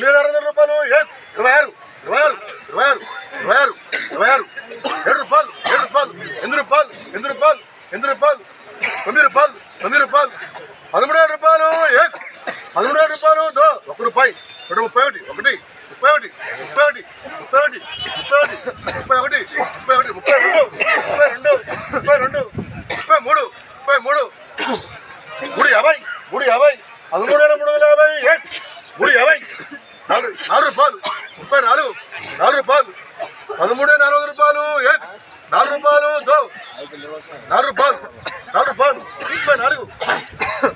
తొమ్మిది ఆరు వందల రూపాయలు ఇరవై ఆరు ఇరవై ఆరు ఇరవై ఆరు ఇరవై ఆరు ఇరవై ఆరు ఏడు రూపాయలు ఏడు రూపాయలు ఎనిమిది రూపాయలు ఎనిమిది రూపాయలు ఎనిమిది రూపాయలు తొమ్మిది రూపాయలు తొమ్మిది రూపాయలు పదమూడు రూపాయలు పదమూడు రూపాయలు దో ఒక రూపాయి రెండు ముప్పై ఒకటి ఒకటి ముప్పై ఒకటి ముప్పై ఒకటి ముప్పై ఒకటి ముప్పై ఒకటి ముప్పై ఒకటి ముప్పై ఒకటి ముప్పై రెండు ముప్పై రెండు పదమూడే నాలుగు రూపాయలు నాలుగు రూపాయలు దో నాలుగు రూపాయలు నాలుగు రూపాయలు ముప్పై నాలుగు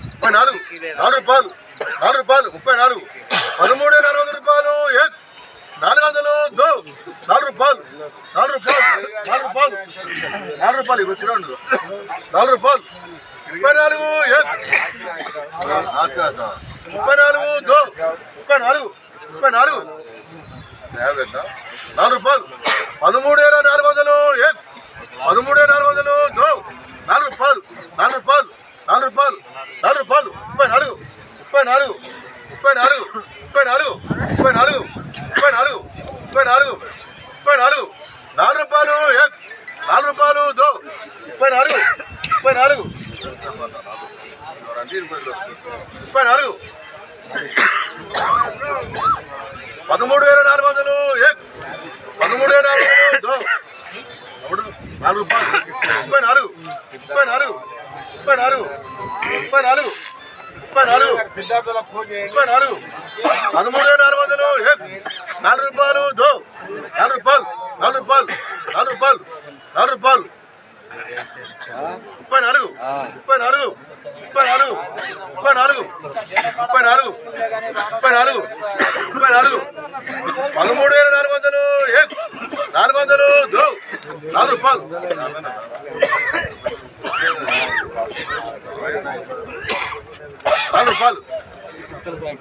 ముప్పై నాలుగు నాలుగు రూపాయలు నాలుగు రూపాయలు ముప్పై నాలుగు పదమూడే నాలుగు వందల రూపాయలు నాలుగు వందలు దో నాలుగు రూపాయలు నాలుగు రూపాయలు నాలుగు రూపాయలు నాలుగు రూపాయలు ఇరవై తిరగండి నాలుగు రూపాయలు ముప్పై నాలుగు ముప్పై నాలుగు దో ముప్పై నాలుగు ముప్పై నాలుగు నాలుగు రూపాయలు పదమూడు వేల నాలుగు వందలు ఏక్ పదమూడు వేల నాలుగు వందలు దో నాలుగు రూపాయలు నాలుగు రూపాయలు నాలుగు రూపాయలు నాలుగు రూపాయలు ముప్పై నాలుగు ముప్పై నాలుగు ముప్పై నాలుగు ముప్పై నాలుగు ముప్పై నాలుగు ముప్పై నాలుగు ముప్పై నాలుగు ముప్పై నాలుగు నాలుగు రూపాయలు ఏక్ నాలుగు రూపాయలు దో ముప్పై నాలుగు ముప్పై నాలుగు ముప్పై నాలుగు పదమూడు వేల నాలుగు వందలు పదమూడు వేల నాలుగు వందలు నాలుగు ముప్పై నాలుగు ముప్పై నాలుగు ముప్పై నాలుగు ముప్పై నాలుగు ముప్పై నాలుగు ముప్పై నాలుగు పదమూడు వేల నాలుగు వందలు నాలుగు రూపాయలు దో నాలుగు రూపాయలు నాలుగు రూపాయలు నాలుగు రూపాయలు నాలుగు రూపాయలు ముప్పై నాలుగు ముప్పై నాలుగు ముప్పై నాలుగు ముప్పై నాలుగు ముప్పై నాలుగు ముప్పై నాలుగు ముప్పై నాలుగు పదమూడు వేల నాలుగు వందలు నాలుగు వందలు నాలుగు రూపాయలు. నాలుగు రూపాయలు.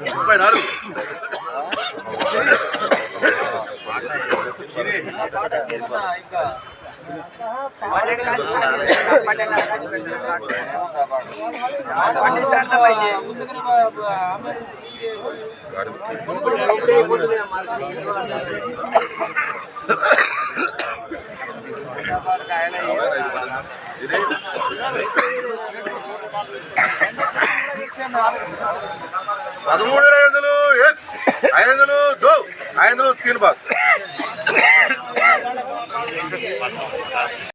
ముప్పై నాలుగు. ఇంకా पंडित పదమూడు ఐదులు ఐదులు గో ఐదులు తీన్ బాగు 안녕 하.